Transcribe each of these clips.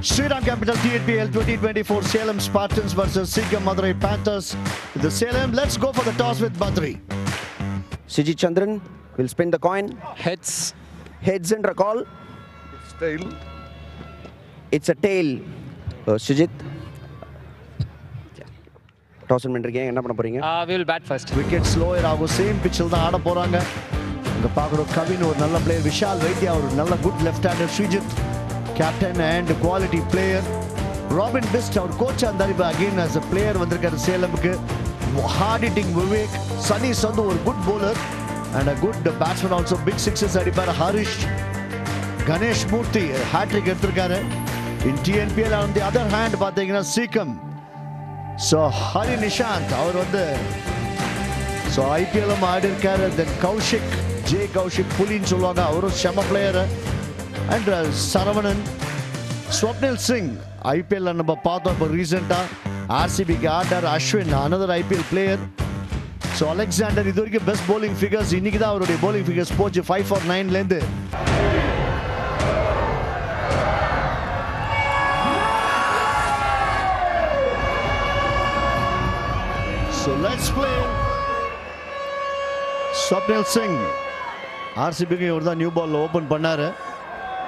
Sriram Capital TNPL 2024 Salem Spartans versus Sikkim Madurai Panthers. The Salem, let's go for the toss with Badri. Siji Chandran will spin the coin. Heads. Heads and a call. tail. It's a tail. Uh, Sujit. Toss பண்ணிருக்கீங்க என்ன பண்ண போறீங்க Uh, we will bat first. Wicket slower ஆகும் same பிச்சில் தான் ஆட போறாங்க இங்க பார்க்குறோம் கவின் ஒரு நல்ல பிளேயர் விஷால் வைத்தியா ஒரு நல்ல good left hander Sreejith captain and quality player Robin Bist our coach இருந்தார் இப்போ அகெயின் as அ பிளேயர் வந்திருக்காரு சேலமுக்கு. ஹார்ட் ஹிட்டிங் விவேக் சனீஸ் வந்து ஒரு good bowler and a good batsman also big sixes அடிப்பார் ஹரிஷ் கணேஷ் மூர்த்தி ஹேட்ரிக் எடுத்திருக்காரு. In TNPL on the other hand பார்த்தீங்கன்னா சீக்கம் ஸோ ஹரி நிஷாந்த் அவர் வந்து ஸோ ஐபிஎல்லும் ஆடி இருக்காரு தென் கௌஷிக் ஜே கௌஷிக் புலின்னு சொல்லுவாங்க. அவரும் செம பிளேயரு அண்ட் சரவணன் ஸ்வப்னில் சிங் ஐபிஎல்ல நம்ம பார்த்தோம். இப்போ ரீசெண்டாக ஆர்சிபிக்கு order Ashwin another IPL player so Alexander இது வரைக்கும் பெஸ்ட் போலிங் ஃபிகர்ஸ் இன்னைக்கு தான் அவருடைய போலிங் ஃபிகர்ஸ் போச்சு. ஃபைவ் ஃபார் நைன்லேருந்து ஸ்வப்னில் சிங் ஆர்சிபிக்கு இவர் தான் நியூ பாலில் ஓப்பன் பண்ணாரு.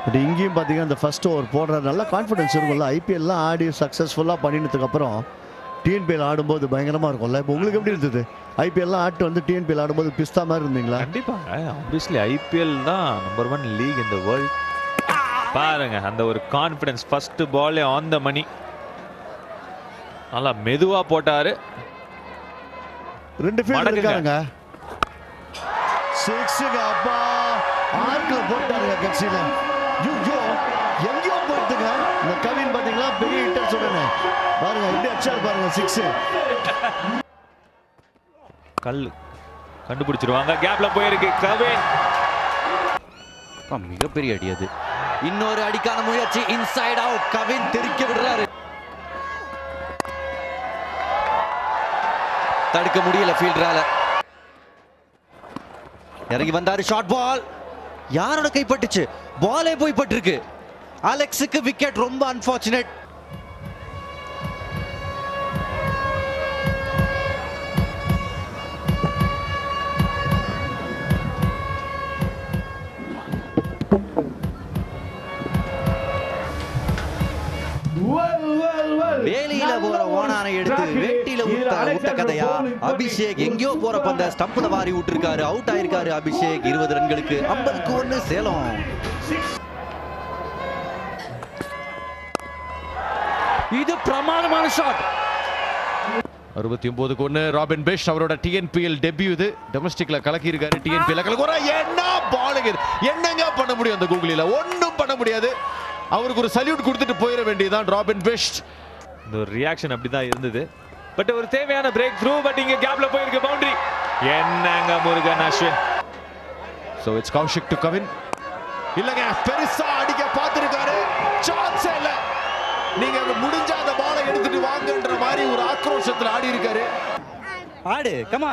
பட் இங்கேயும் பார்த்தீங்கன்னா இந்த ஃபர்ஸ்ட் ஓவர் போடுற நல்ல கான்ஃபிடன்ஸ் இருக்கும்ல. ஐபிஎல்லாம் ஆடி சக்ஸஸ்ஃபுல்லாக பண்ணினதுக்கப்புறம் டிஎன்பிஎல் ஆடும்போது பயங்கரமாக இருக்கும்ல. இப்போ உங்களுக்கு எப்படி இருந்தது? ஐபிஎல்லாம் ஆட்டு வந்து டிஎன்பிஎல் ஆடும்போது பிஸ்தா மாதிரி இருந்தீங்களா? கண்டிப்பாங்க. ஆப்வியஸ்லி ஐபிஎல் தான் நம்பர் ஒன் லீக் இந்த வேர்ல்ட் பாருங்க அந்த ஒரு கான்ஃபிடன்ஸ் ஃபர்ஸ்ட் பாலே ஆன் த மணி நல்லா மெதுவா போட்டாரு. ரெண்டு ஃபீல்ட் மடக்குங்க. இருக்காருங்க. சிக்ஸுங்க அப்பா. ஆர்க்கில் போட்டாருங்க கட்சியில். ஐயோ எங்கேயோ போயிட்டுங்க இந்த கவின் பார்த்தீங்களா? பெரிய ஹிட்டர் சொல்றேன். பாருங்க எப்படி அடிச்சாரு பாருங்க சிக்ஸு கல் கண்டுபிடிச்சிருவாங்க. கேப்ல போயிருக்கு கவின். மிகப்பெரிய அடி அது. இன்னொரு அடிக்கான முயற்சி. இன்சைட் அவுட் கவின் தெரிக்க விடுறாரு. தடுக்க முடியல ஃபீல்டரால இறங்கி வந்தாரு ஷார்ட் பால் யாரோட கைப்பட்டுச்சு? பாலே போய் பட்டிருக்கு. அலெக்ஸுக்கு விக்கெட் ரொம்ப அன்பார்ச்சுனேட் கதையா? அபிஷேக் எங்கேயோ போற பந்த ஸ்டம்ப்ல வாரி விட்டுருக்காரு. அவுட் ஆயிருக்காரு அபிஷேக். இருபது ரன்களுக்கு ஐம்பதுக்கு ஒண்ணு சேலம். இது பிரமாதமான ஷாட் அறுபத்தி ஒன்பதுக்கு ஒன்று ராபின் பெஷ் அவரோட டிஎன்பிஎல் டெபியூ இது. டொமஸ்டிக்ல கலக்கி இருக்காரு டிஎன்பிஎல் கலக்குறா என்ன? பாலுங்க இது என்னங்க பண்ண முடியும் அந்த கூகுளில ஒன்றும் பண்ண முடியாது. அவருக்கு ஒரு சல்யூட் கொடுத்துட்டு போயிட வேண்டியதுதான் ராபின் பெஸ்ட் இந்த ஒரு ரியாக்ஷன் அப்படிதான் இருந்தது. பட் ஒரு தேவையான பிரேக் த்ரூ பட் இங்க கேப்ல போயிருக்கு பவுண்டரி என்னங்க Murugan Ashwin? So it's Kaushik to Kavin இல்லைங்க பெருசா அடிக்க பார்த்துருக்காரு. சான்ஸே இல்லை. நீங்க முடிஞ்ச அந்த பாலை எடுத்துட்டு வாங்கன்ற மாதிரி ஒரு ஆக்ரோஷத்துல ஆடி இருக்காரு ஆடு கமா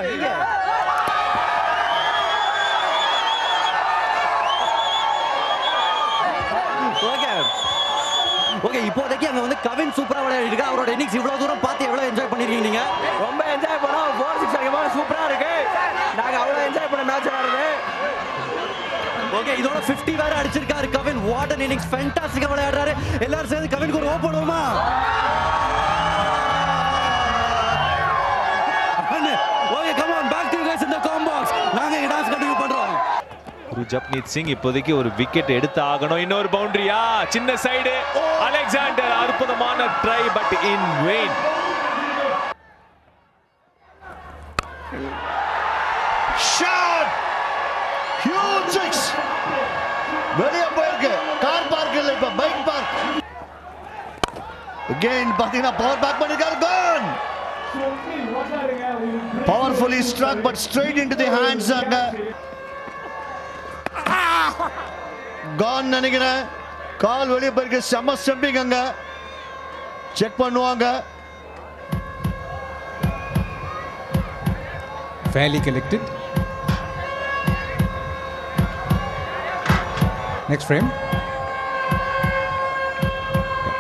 ஓகே இப்போதைக்கு அங்க வந்து கவின் சூப்பரா விளையாடி இருக்கு அவரோட இன்னிங்ஸ் இவ்வளவு தூரம் பார்த்து எவ்வளவு என்ஜாய் பண்ணிருக்கீங்க நீங்க? ரொம்ப என்ஜாய் பண்ணோம். ஃபோர் சிக்ஸ் அடிக்கும் சூப்பரா இருக்கு. நாங்க அவ்வளவு என்ஜாய் பண்ண மேட்ச் விளையாடுறது ஓகே இதோட 50 வேற அடிச்சிருக்காரு கவின். வாட் அன் இன்னிங்ஸ் ஃபேண்டாஸ்டிக்கா விளையாடுறாரு. எல்லாரும் சேர்ந்து கவினுக்கு ஒரு ஓ போடுவோமா? ஜப்னீத் சிங் இப்போதைக்கு ஒரு விக்கெட் எடுத்து ஆகணும் இன்னொரு பவுண்டரியா சின்ன சைடு அலெக்சாண்டர் அற்புதமான try but in vain shot huge six வெளியே போயிருக்கு. கார் பார்க் இல்லை இப்போ பைக் பார்க் அகைன் பார்த்தீங்கன்னா பவர் பேக் பண்ணிருக்காரு gun powerfully struck but straight into the hands அங்க கான் நினைக்கிறேன் கால் வெளியே போயிருக்கு செம்ம ஸ்டம்பிங் அங்க செக் பண்ணுவாங்க fairly collected. Next frame.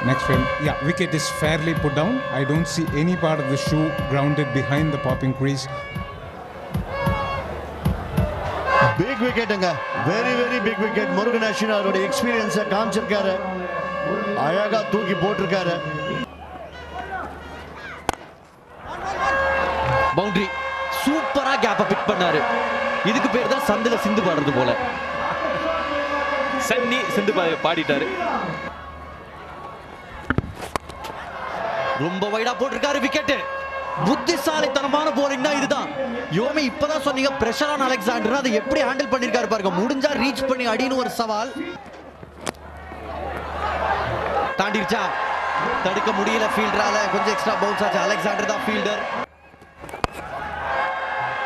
Next frame. Yeah, wicket is fairly put down. I don't see any part of the shoe grounded behind the popping crease. big விக்கெட்டுங்க very very big wicket Murugan Ashwin அவருடைய எக்ஸ்பீரியன்ஸை காமிச்சிருக்காரு. அழகா தூக்கி போட்டிருக்காரு. Boundary. சூப்பரா கேப்ப big பண்ணாரு. இதுக்கு பேர் தான் சந்தில சிந்து பாடுறது போல. சன்னி சிந்து பாடிட்டாரு. ரொம்ப வைடா போட்டிருக்காரு விக்கெட் புத்திசாலித்தனமான போலிங்னா இதுதான். யோமி இப்பதான் சொன்னீங்க பிரஷரான அலெக்சாண்டர் அதை எப்படி ஹேண்டில் பண்ணிருக்காரு பாருங்க. முடிஞ்சா ரீச் பண்ணி அடின்னு ஒரு சவால். தாண்டிருச்சா? தடுக்க முடியல ஃபீல்டரால கொஞ்சம் எக்ஸ்ட்ரா பவுன்ஸ் ஆச்சு. அலெக்சாண்டர் தான் ஃபீல்டர்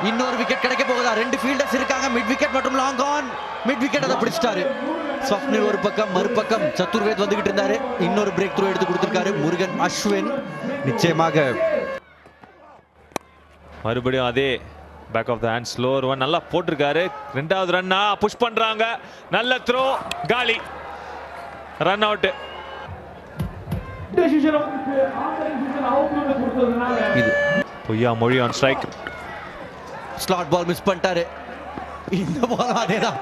இன்னொரு விக்கெட் கிடைக்க போகுதா? ரெண்டு ஃபீல்டர்ஸ் இருக்காங்க. மிட் விக்கெட் மற்றும் லாங் ஆன் மிட் விக்கெட் அதை பிடிச்சிட்டாரு. ஸ்வப்னில் ஒரு பக்கம் மறுபக்கம். சத்துர்வேத் வந்துகிட்டு இருந்தாரு. இன்னொரு பிரேக் த்ரூ எடுத்து கொடுத்திருக்காரு முருகன் அஸ்வின். நிச்சயமாக மறுபடியும் அதே back of the hand slower one நல்லா போட்டிருக்காரு. ரெண்டாவது ரன்னா புஷ் பண்றாங்க. நல்ல த்ரோ காலி. ரன் அவுட் இது Poyyamozhi on strike slot ball miss பண்ணிட்டாரு. இந்த பால் அதேதான்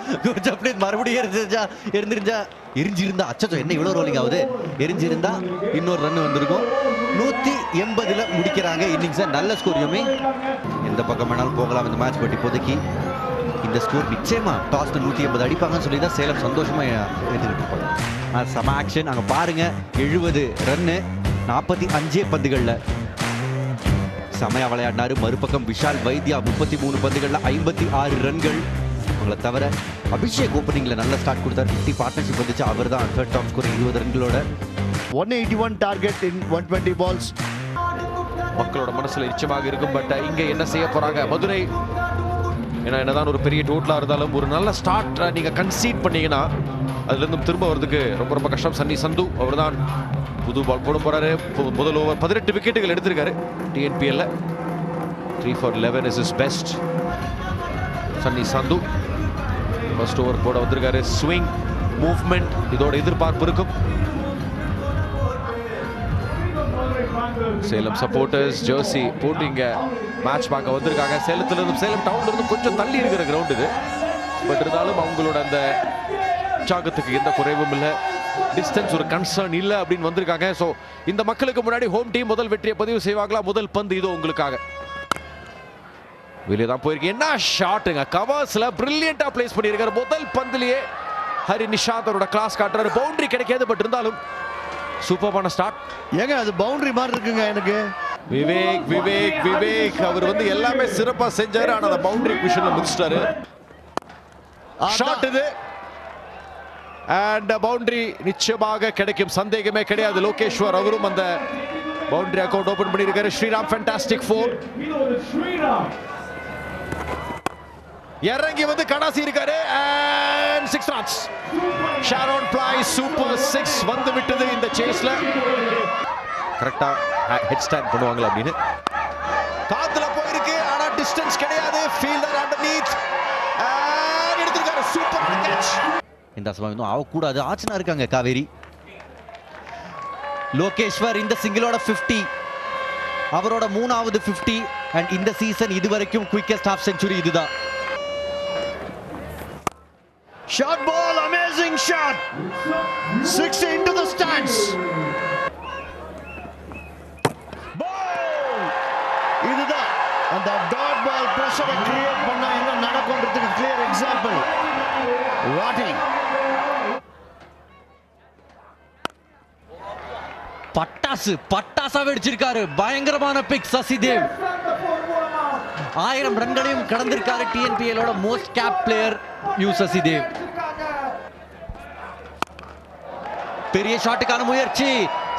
ஜப்ரீத் மறுபடியும் எரிஞ்சிருந்தா எரிஞ்சிருந்தா எரிஞ்சிருந்தா. அச்சச்சோ என்ன இவ்வளோ ரோலிங் ஆகுது? எரிஞ்சிருந்தா இன்னொரு ரன் வந்திருக்கும். நூத்தி எண்பதுல முடிக்கிறாங்க இன்னிங்ஸை. நல்ல ஸ்கோரியுமே எந்த பக்கம் வேணாலும் போகலாம். இந்த மேட்ச் பட் இப்போதைக்கு இந்த ஸ்கோர் நிச்சயமா டாஸ்ல நூத்தி எண்பது அடிப்பாங்கன்னு சொல்லி தான் சேலம் சந்தோஷமா எடுத்துக்கிட்டு இருப்பாங்க சம செம ஆக்ஷன் அங்க பாருங்க. எழுபது ரன்னு நாற்பத்தி அஞ்சே பந்துகள்ல. செமையா விளையாடினாரு. மறுபக்கம் விஷால் வைத்யா முப்பத்தி மூணு பந்துகள்ல ஐம்பத்தி ஆறு ரன்கள் அவங்கள தவிர அபிஷேக் ஓப்பனிங்ல நல்ல ஸ்டார்ட் கொடுத்தார் ஃபிஃப்டி பார்ட்னர்ஷிப் வந்துச்சு. அவர் தான் தேர்ட் டாப் ஸ்கோர் இருபது ரன்களோட one eighty one target in one twenty balls மக்களோட மனசுல நிச்சயமாக இருக்கும் பட் இங்க என்ன செய்ய போறாங்க? மதுரை. ஏன்னா என்னதான் ஒரு பெரிய டோட்டலா இருந்தாலும் ஒரு நல்ல ஸ்டார்ட் நீங்க கன்சீட் பண்ணீங்கன்னா அதுல இருந்து திரும்ப வரதுக்கு ரொம்ப ரொம்ப கஷ்டம். சன்னி சந்து அவர் தான் புது பால் போட போறாரு. முதல் ஓவர் பதினெட்டு விக்கெட்டுகள் எடுத்திருக்காரு டிஎன்பிஎல்ல three for eleven is is best Sunny Sandhu first over போட வந்திருக்காரு. ஸ்விங் மூவ்மெண்ட் இதோட எதிர்பார்ப்பு இருக்கும். சேலம் சப்போர்ட்டர்ஸ் ஜெர்சி போட்டிங்க மேட்ச் பார்க்க வந்திருக்காங்க. சேலத்திலிருந்து சேலம் டவுன்லருந்து கொஞ்சம் தள்ளி இருக்கிற கிரவுண்ட் இது. பட் இருந்தாலும் அவங்களோட அந்த உற்சாகத்துக்கு எந்த குறைவும் இல்லை. டிஸ்டன்ஸ் ஒரு கன்சர்ன் இல்லை அப்படின்னு வந்திருக்காங்க. ஸோ இந்த மக்களுக்கு முன்னாடி ஹோம் டீம் முதல் வெற்றியை பதிவு செய்வாங்களா? முதல் பந்து இதோ உங்களுக்காக. வெளியே தான் போயிருக்கு. என்ன ஷாட்டுங்க கவர்ஸ்ல பிரில்லியண்டா பிளேஸ் பண்ணியிருக்காரு. முதல் பந்துலயே ஹரி நிஷாந்த் அவரோட கிளாஸ் காட்டுறாரு. பவுண்டரி கிடைக்காது பட் இருந்தாலும் சூப்பரான ஸ்டார்ட் ஏங்க அது பவுண்டரி மாதிரி இருக்குங்க எனக்கு. விவேக் விவேக் விவேக். அவர் வந்து எல்லாமே சிறப்பா செஞ்சாரு. ஆனா அந்த பவுண்டரி குஷன்ல முடிச்சிட்டாரு. ஷாட் இது. அண்ட் பவுண்டரி நிச்சயமாக கிடைக்கும். சந்தேகமே கிடையாது. லோகேஸ்வர் அவரும் அந்த பவுண்டரி அக்கவுண்ட் ஓபன் பண்ணியிருக்காரு. ஸ்ரீராம் ஃபேண்டாஸ்டிக் ஃபோர் இறங்கி வந்து கடாசி இருக்காரு. அண்ட் சிக்ஸ் ரன்ஸ் ஷாரோன் பிளாய் சூப்பர் சிக்ஸ் வந்து விட்டது இந்த சேஸ்ல கரெக்டா ஹெட் ஸ்டாண்ட் பண்ணுவாங்களா அப்படின்னு. காத்துல போயிருக்கு ஆனா டிஸ்டன்ஸ் கிடையாது. ஃபீல்டர் அண்டர்நீத் எடுத்திருக்காரு. சூப்பர் கேட்ச் இந்த சமயம் இன்னும் ஆகக்கூடாது. ஆச்சனா இருக்காங்க காவேரி. லோகேஸ்வர் இந்த சிங்கிளோட 50 அவரோட மூணாவது 50 அண்ட் இந்த சீசன் இதுவரைக்கும் குயிக்கஸ்ட் ஹாஃப் செஞ்சுரி இதுதான். Short ball amazing shot six into the stands இதுதான் அந்த டாட் பால் பிரஷரை கிரியேட் பண்ண என்ன நடக்கும்ன்றதுக்கு கிளியர் எக்ஸாம்பிள் வாட்டிங் பட்டாசு பட்டாசா வெடிச்சிருக்காரு பயங்கரமான பிக் சசிதேவ். ஆயிரம் ரன்களையும் கடந்திருக்காரு டிஎன்பிஎலோட most cap player you Sasidev பெரிய ஷாட்டுக்கான முயற்சி.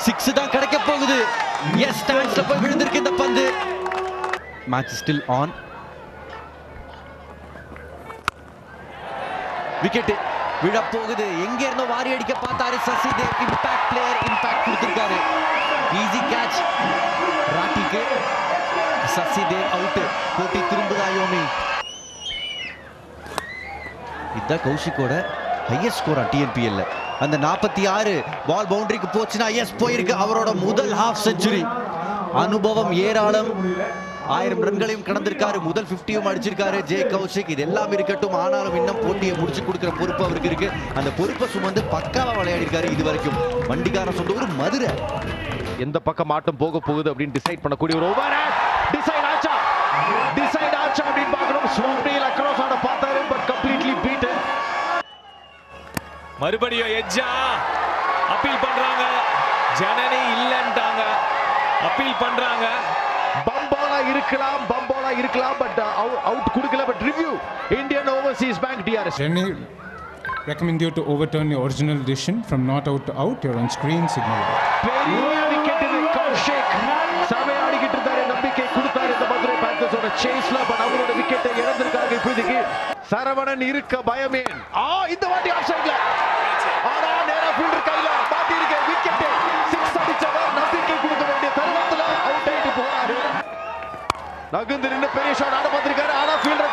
சிக்ஸ் தான் கிடைக்க போகுது. எஸ் ஸ்டாண்ட்ஸ்ல போய் விழுந்திருக்கு இந்த பந்து. மேட்ச் ஸ்டில் ஆன் விக்கெட் விழ போகுது எங்க இருந்தோ வாரி அடிக்க பார்த்தாரு சசிதேவ் இம்பாக்ட் பிளேயர் இம்பாக்ட் கொடுத்திருக்காரு. ஈஸி கேட்ச் ராட்டிக்கு. சசிதேவ் அவுட் போட்டி திரும்புதா யோமி. இதான் கௌஷிக்கோட ஹையஸ்ட் ஸ்கோரா டிஎன்பிஎல்ல அந்த நாற்பத்தி ஆறு பால் பவுண்டரிக்கு போச்சுன்னா எஸ் போயிருக்கு. அவரோட முதல் ஹாஃப் செஞ்சுரி அனுபவம் ஏராளம். ஆயிரம் ரன்களையும் கடந்திருக்காரு. முதல் 50யும் அடிச்சிருக்காரு. ஜே கௌஷிக் இது எல்லாம் இருக்கட்டும். ஆனாலும் இன்னும் போட்டியை முடிச்சு கொடுக்குற பொறுப்பு அவருக்கு இருக்கு. அந்த பொறுப்பை சுமந்து பக்காவா விளையாடி இருக்காரு இது வரைக்கும் வண்டிக்காரன் சொந்த ஒரு மதுரை. எந்த பக்கம் ஆட்டம் போக போகுது அப்படின்னு டிசைட் பண்ணக்கூடிய ஒரு ஓவர் பார்க்கணும் ஸ்வாமியில் அக்ராஸ் ஆட பார்த்தாரு பட் கம்ப்ளீட்லி பீட்டன் மறுபடியும் எட்ஜா. அப்பீல் பண்றாங்க. ஜனனி இல்லன்ட்டாங்க. அப்பீல் பண்றாங்க. பம்பாலா இருக்கலாம் பம்பாலா இருக்கலாம் பட் அவுட் கொடுக்கல but review Indian Overseas Bank DRS recommend you to overturn your original decision from not out to out. You're on screen, signal. Saravanan இருக்க பயமேன் ஆ இந்த வாட்டி ஆஃப் சைடுல ஆனா நேரா ஃபீல்டர் கையில மாட்டி இருக்க விக்கெட் சிக்ஸ் அடிச்சவர் நம்பிக்கை கொடுக்க வேண்டிய தருணத்துல அவுட் ஆயிட்டு போறாரு. நகுந்து நின்று பெரிய ஷாட் ஆட பார்த்திருக்காரு. ஆனா ஃபீல்டர்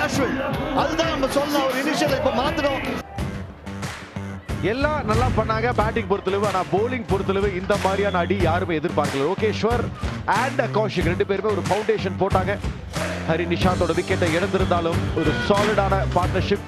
மேக்னிஃபிஷன்ட் அஸ்வின் அதுதான் நம்ம சொன்ன ஒரு இனிஷியல் இப்ப மாத்திரம். எல்லாம் நல்லா பண்ணாங்க. பேட்டிங் பொறுத்தளவு ஆனால் போலிங் பொறுத்தளவு இந்த மாதிரியான அடி யாருமே எதிர்பார்க்கல. லோகேஸ்வர் அண்ட் கௌஷிக் ரெண்டு பேருமே ஒரு ஃபவுண்டேஷன் போட்டாங்க. ஹரி நிஷாந்தோட விக்கெட்டை இழந்திருந்தாலும் ஒரு சாலிடான பார்ட்னர்ஷிப்